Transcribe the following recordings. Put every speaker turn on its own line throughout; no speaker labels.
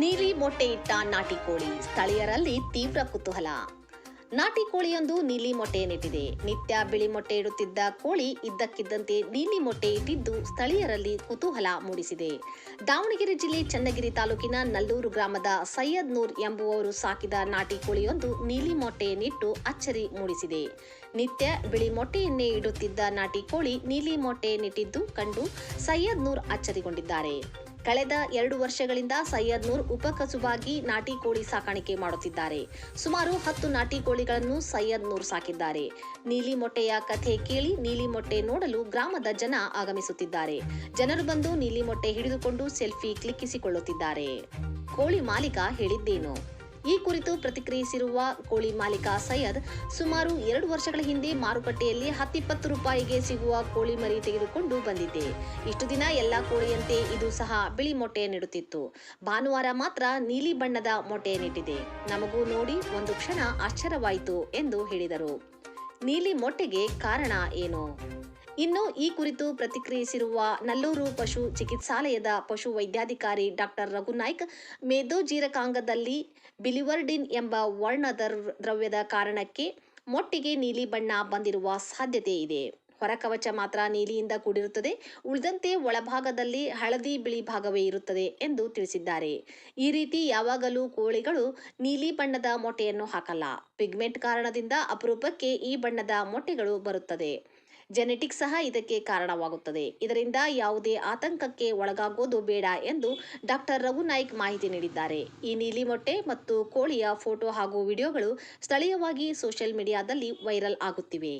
ನೀಲಿ ಮೊಟ್ಟೆ ಇಟ್ಟ ನಾಟಿ ಕೋಳಿ ಸ್ಥಳೀಯರಲ್ಲಿ ತೀವ್ರ ಕುತೂಹಲ. ನಾಟಿ ಕೋಳಿಯೊಂದು ನೀಲಿ ಮೊಟ್ಟೆಯನ್ನಿಟ್ಟಿದೆ ನಿತ್ಯ ಬಿಳಿ ಮೊಟ್ಟೆ ಇಡುತ್ತಿದ್ದ ಕೋಳಿ ಇದ್ದಕ್ಕಿದ್ದಂತೆ ನೀಲಿ ಮೊಟ್ಟೆ ಇಟ್ಟಿದ್ದು ಸ್ಥಳೀಯರಲ್ಲಿ ಕುತೂಹಲ ಮೂಡಿಸಿದೆ. ದಾವಣಗೆರೆ ಜಿಲ್ಲೆ ಚನ್ನಗಿರಿ ತಾಲೂಕಿನ ನಲ್ಲೂರು ಗ್ರಾಮದ ಸೈಯದ್ ನೂರ್ ಎಂಬುವವರು ಸಾಕಿದ ನಾಟಿ ಕೋಳಿಯೊಂದು ನೀಲಿ ಮೊಟ್ಟೆಯನ್ನಿಟ್ಟು ಅಚ್ಚರಿ ಮೂಡಿಸಿದೆ. ನಿತ್ಯ ಬಿಳಿ ಮೊಟ್ಟೆಯನ್ನೇ ಇಡುತ್ತಿದ್ದ ನಾಟಿ ಕೋಳಿ ನೀಲಿ ಮೊಟ್ಟೆಯನ್ನಿಟ್ಟಿದ್ದು ಕಂಡು ಸೈಯದ್ ನೂರ್ ಅಚ್ಚರಿಗೊಂಡಿದ್ದಾರೆ. ಕಳೆದ ಎರಡು ವರ್ಷಗಳಿಂದ ಸೈಯದ್ ನೂರ್ ಉಪಕಸುಬಾಗಿ ನಾಟಿ ಕೋಳಿ ಸಾಕಾಣಿಕೆ ಮಾಡುತ್ತಿದ್ದಾರೆ. ಸುಮಾರು ಹತ್ತು ನಾಟಿ ಕೋಳಿಗಳನ್ನು ಸೈಯದ್ ನೂರ್ ಸಾಕಿದ್ದಾರೆ. ನೀಲಿ ಮೊಟ್ಟೆಯ ಕಥೆ ಕೇಳಿ ನೀಲಿ ಮೊಟ್ಟೆ ನೋಡಲು ಗ್ರಾಮದ ಜನ ಆಗಮಿಸುತ್ತಿದ್ದಾರೆ. ಜನರು ಬಂದು ನೀಲಿ ಮೊಟ್ಟೆ ಹಿಡಿದುಕೊಂಡು ಸೆಲ್ಫಿ ಕ್ಲಿಕ್ಕಿಸಿಕೊಳ್ಳುತ್ತಿದ್ದಾರೆ. ಕೋಳಿ ಮಾಲೀಕ ಹೇಳಿದ್ದೇನು? ಈ ಕುರಿತು ಪ್ರತಿಕ್ರಿಯಿಸಿರುವ ಕೋಳಿ ಮಾಲೀಕ ಸೈಯದ್, ಸುಮಾರು ಎರಡು ವರ್ಷಗಳ ಹಿಂದೆ ಮಾರುಕಟ್ಟೆಯಲ್ಲಿ ಹತ್ತಿಪ್ಪತ್ತು ರೂಪಾಯಿಗೆ ಸಿಗುವ ಕೋಳಿ ಮರಿ ತೆಗೆದುಕೊಂಡು ಬಂದಿದ್ದೆ. ಇಷ್ಟು ದಿನ ಎಲ್ಲ ಕೋಳಿಯಂತೆ ಇದು ಸಹ ಬಿಳಿ ಮೊಟ್ಟೆಯನ್ನಿಡುತ್ತಿತ್ತು ಭಾನುವಾರ ಮಾತ್ರ ನೀಲಿ ಬಣ್ಣದ ಮೊಟ್ಟೆಯನ್ನಿಟ್ಟಿದೆ ನಮಗೂ ನೋಡಿ ಒಂದು ಕ್ಷಣ ಆಶ್ಚರ್ಯವಾಯಿತು ಎಂದು ಹೇಳಿದರು. ನೀಲಿ ಮೊಟ್ಟೆಗೆ ಕಾರಣ ಏನು? ಇನ್ನು ಈ ಕುರಿತು ಪ್ರತಿಕ್ರಿಯಿಸಿರುವ ನಲ್ಲೂರು ಪಶು ಚಿಕಿತ್ಸಾಲಯದ ಪಶು ವೈದ್ಯಾಧಿಕಾರಿ ಡಾಕ್ಟರ್ ರಘುನಾಯ್ಕ್ ಮೇದೋಜೀರಕಾಂಗದಲ್ಲಿ ಬಿಲಿವರ್ಡಿನ್ ಎಂಬ ವರ್ಣ ದ್ರ- ದ್ರವ್ಯದ ಕಾರಣಕ್ಕೆ ಮೊಟ್ಟಿಗೆ ನೀಲಿ ಬಣ್ಣ ಬಂದಿರುವ ಸಾಧ್ಯತೆ ಇದೆ. ಹೊರಕವಚ ಮಾತ್ರ ನೀಲಿಯಿಂದ ಕೂಡಿರುತ್ತದೆ, ಉಳಿದಂತೆ ಒಳಭಾಗದಲ್ಲಿ ಹಳದಿ ಬಿಳಿ ಭಾಗವೇ ಇರುತ್ತದೆ ಎಂದು ತಿಳಿಸಿದ್ದಾರೆ. ಈ ರೀತಿ ಯಾವಾಗಲೂ ಕೋಳಿಗಳು ನೀಲಿ ಬಣ್ಣದ ಮೊಟ್ಟೆಯನ್ನು ಹಾಕಲ್ಲ. ಪಿಗ್ಮೆಂಟ್ ಕಾರಣದಿಂದ ಅಪರೂಪಕ್ಕೆ ಈ ಬಣ್ಣದ ಮೊಟ್ಟೆಗಳು ಬರುತ್ತದೆ. ಜೆನೆಟಿಕ್ ಸಹ ಇದಕ್ಕೆ ಕಾರಣವಾಗುತ್ತದೆ. ಇದರಿಂದ ಯಾವುದೇ ಆತಂಕಕ್ಕೆ ಒಳಗಾಗೋದು ಬೇಡ ಎಂದು ಡಾಕ್ಟರ್ ರಘುನಾಯ್ಕ್ ಮಾಹಿತಿ ನೀಡಿದ್ದಾರೆ. ಈ ನೀಲಿ ಮೊಟ್ಟೆ ಮತ್ತು ಕೋಳಿಯ ಫೋಟೋ ಹಾಗೂ ವಿಡಿಯೋಗಳು ಸ್ಥಳೀಯವಾಗಿ ಸೋಷಿಯಲ್ ಮೀಡಿಯಾದಲ್ಲಿ ವೈರಲ್ ಆಗುತ್ತಿವೆ.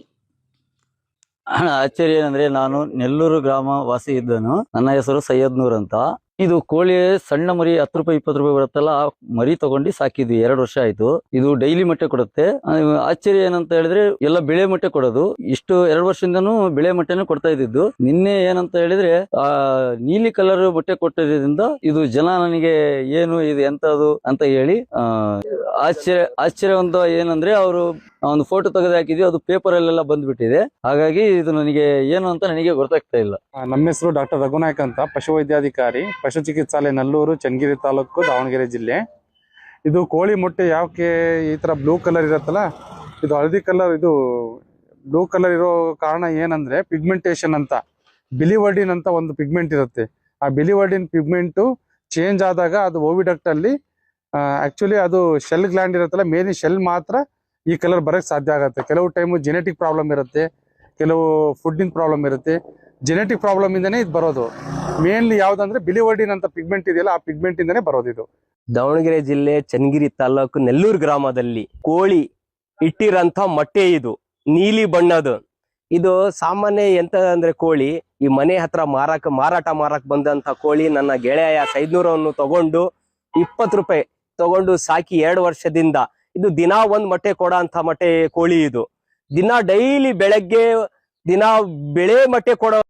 ಆಶ್ಚರ್ಯ ಏನಂದ್ರೆ ನಾನು ನೆಲ್ಲೂರು ಗ್ರಾಮ ವಾಸಿ ಇದ್ದನು. ನನ್ನ ಹೆಸರು ಸೈಯದ್ ನೂರ್ ಅಂತ. ಇದು ಕೋಳಿ ಸಣ್ಣ ಮರಿ ಹತ್ತು ರೂಪಾಯಿ, ಇಪ್ಪತ್ತು ರೂಪಾಯಿ ಬರುತ್ತಲ್ಲ, ಆ ಮರಿ ತಗೊಂಡು ಸಾಕಿದ್ವಿ ಎರಡು ವರ್ಷ ಆಯ್ತು. ಇದು ಡೈಲಿ ಮೊಟ್ಟೆ ಕೊಡುತ್ತೆ. ಆಶ್ಚರ್ಯ ಏನಂತ ಹೇಳಿದ್ರೆ, ಎಲ್ಲ ಬೆಳೆ ಮೊಟ್ಟೆ ಕೊಡೋದು. ಇಷ್ಟು ಎರಡು ವರ್ಷದಿಂದನೂ ಬೆಳೆ ಮೊಟ್ಟೆನೂ ಕೊಡ್ತಾ ಇದ್ದಿದ್ದು. ನಿನ್ನೆ ಏನಂತ ಹೇಳಿದ್ರೆ, ಆ, ನೀಲಿ ಕಲರ್ ಮೊಟ್ಟೆ ಕೊಟ್ಟಿದ್ದರಿಂದ ಇದು ಜನ ನನಗೆ ಏನು ಇದು ಎಂತದು ಅಂತ ಹೇಳಿ ಆಶ್ಚರ್ಯ, ಆಶ್ಚರ್ಯವಂತ ಏನಂದ್ರೆ, ಅವರು ಒಂದು ಫೋಟೋ ತೆಗೆದು ಹಾಕಿದ್ವಿ, ಅದು ಪೇಪರ್ ಅಲ್ಲೆಲ್ಲ ಬಂದ್ಬಿಟ್ಟಿದೆ. ಹಾಗಾಗಿ ಇದು ನನಗೆ ಏನು ಅಂತ ನನಗೆ ಗೊತ್ತಾಗ್ತಾ ಇಲ್ಲ.
ನಮ್ಮ ಹೆಸರು ಡಾಕ್ಟರ್ ರಘುನಾಯಕ್ ಅಂತ ಪಶುವೈದ್ಯಾಧಿಕಾರಿ ಪಶು ಚಿಕಿತ್ಸಾಲಯ ನಲ್ಲೂರು, ಚನ್ನಗಿರಿ ತಾಲೂಕು, ದಾವಣಗೆರೆ ಜಿಲ್ಲೆ. ಇದು ಕೋಳಿ ಮೊಟ್ಟೆ ಯಾಕೆ ಈ ತರ ಬ್ಲೂ ಕಲರ್ ಇರತ್ತಲ್ಲ, ಇದು ಹಳದಿ ಕಲರ್ ಇದು ಬ್ಲೂ ಕಲರ್ ಇರೋ ಕಾರಣ ಏನಂದ್ರೆ ಪಿಗ್ಮೆಂಟೇಶನ್ ಅಂತ ಬಿಲಿವರ್ಡಿನ್ ಅಂತ ಒಂದು ಪಿಗ್ಮೆಂಟ್ ಇರುತ್ತೆ. ಆ ಬಿಲಿವರ್ಡಿನ್ ಪಿಗ್ಮೆಂಟು ಚೇಂಜ್ ಆದಾಗ ಅದು ಓವಿಡಕ್ಟ್ ಅಲ್ಲಿ ಆಕ್ಚುಲಿ ಅದು ಶೆಲ್ ಗ್ಲ್ಯಾಂಡ್ ಇರುತ್ತಲ್ಲ ಮೇಲಿನ ಶೆಲ್ ಮಾತ್ರ ಈ ಕಲರ್ ಬರಕ್ ಸಾಧ್ಯ ಆಗುತ್ತೆ. ಕೆಲವು ಟೈಮು ಜೆನೆಟಿಕ್ ಪ್ರಾಬ್ಲಮ್ ಇರುತ್ತೆ, ಕೆಲವು ಫುಡ್ಡಿನ ಪ್ರಾಬ್ಲಮ್ ಇರುತ್ತೆ. ಜೆನೆಟಿಕ್ ಪ್ರಾಬ್ಲಮ್ ಇಂದನೇ ಇದು ಬರೋದು. ಮೇನ್ಲಿ ಯಾವುದಂದ್ರೆ ಬಿಲಿವರ್ಡಿನ್ ಅಂತ ಪಿಗ್ಮೆಂಟ್ ಇದೆಯಲ್ಲ, ಆ ಪಿಗ್ಮೆಂಟ್ ಇಂದನೇ ಬರೋದು ಇದು.
ದಾವಣಗೆರೆ ಜಿಲ್ಲೆ, ಚನ್ನಗಿರಿ ತಾಲೂಕು, ನೆಲ್ಲೂರು ಗ್ರಾಮದಲ್ಲಿ ಕೋಳಿ ಇಟ್ಟಿರಂತ ಮೊಟ್ಟೆ ಇದು. ನೀಲಿ ಬಣ್ಣದು. ಇದು ಸಾಮಾನ್ಯ ಎಂತ ಅಂದ್ರೆ ಕೋಳಿ, ಈ ಮನೆ ಹತ್ರ ಮಾರಾಕ, ಮಾರಾಟ ಮಾರಕ್ ಬಂದಂತ ಕೋಳಿ ನನ್ನ ಗೆಳೆಯ ಸೈದ್ನೂರವನ್ನು ತಗೊಂಡು ಇಪ್ಪತ್ತು ರೂಪಾಯಿ ತಗೊಂಡು ಸಾಕಿ ಎರಡು ವರ್ಷದಿಂದ ಇದು ದಿನ ಒಂದ್ ಮೊಟ್ಟೆ ಕೊಡ ಅಂತ ಮೊಟ್ಟೆ ಕೋಳಿ ಇದು. ದಿನ ಡೈಲಿ ಬೆಳಗ್ಗೆ ದಿನ ಬೆಳೆ ಮೊಟ್ಟೆ ಕೊಡೋ